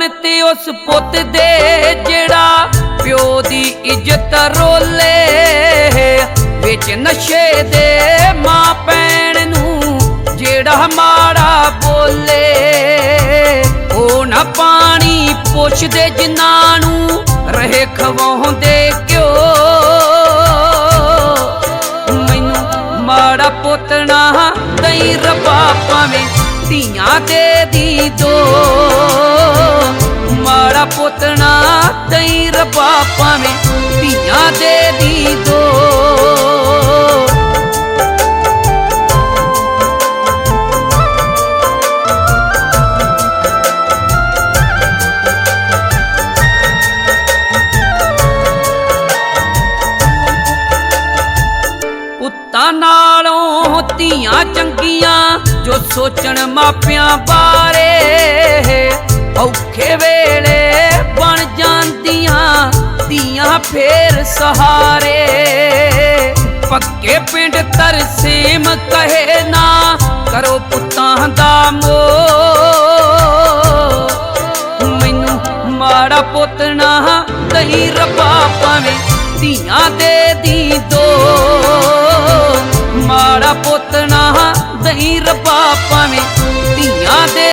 ਬਣ ਤੇ ਉਸ ਪੁੱਤ ਦੇ ਜਿਹੜਾ ਪਿਓ ਦੀ ਇੱਜ਼ਤ ਰੋਲੇ ਵਿੱਚ ਨਸ਼ੇ ਦੇ ਮਾਂ ਪੈਣ ਨੂੰ ਜਿਹੜਾ ਮਾੜਾ ਬੋਲੇ। ਉਹ ਨਾ ਪਾਣੀ ਪੁੱਛਦੇ ਜਿਨ੍ਹਾਂ ਨੂੰ ਰਹੇ ਖਵਾਉਂਦੇ ਕਿਉਂ? ਮੈਨੂੰ ਮਾੜਾ ਪੁੱਤ ਨਾ ਦਈ ਰੱਬਾ, ਭਾਵੇਂ ਧੀਆਂ ਦੇ ਦੀ ਦੋ। ਮਾੜਾ ਪੁੱਤ ਨਾ ਦਈ ਰੱਬਾ ਭਾਵੇਂ ਧੀਆਂ ਦੇ ਦੀ ਦੋ। ਪੁੱਤਾਂ ਨਾਲੋਂ ਧੀਆਂ ਚੰਗੀਆਂ ਜੋ ਸੋਚਣ ਮਾਪਿਆਂ ਬਾਰੇ ਔਖੇ ਵੇਲੇ ਬਣ ਜਾਂਦੀਆਂ ਧੀਆਂ ਫੇਰ ਸਹਾਰੇ। ਪੱਕੇ ਪਿੰਡ ਤਰਸੇਮ ਕਹੇ ਨਾ ਕਰੋ ਪੁੱਤਾਂ ਦਾ ਮੋਹ। ਮੈਨੂੰ ਮਾੜਾ ਪੁੱਤ ਨਾ ਦਈ ਰੱਬਾ ਭਾਵੇਂ ਧੀਆਂ ਦੇ ਦੀ ਦੋ। ਮਾੜਾ ਪੁੱਤ ਨਾ ਦਈ ਰੱਬਾ ਭਾਵੇਂ ਧੀਆਂ ਦੇ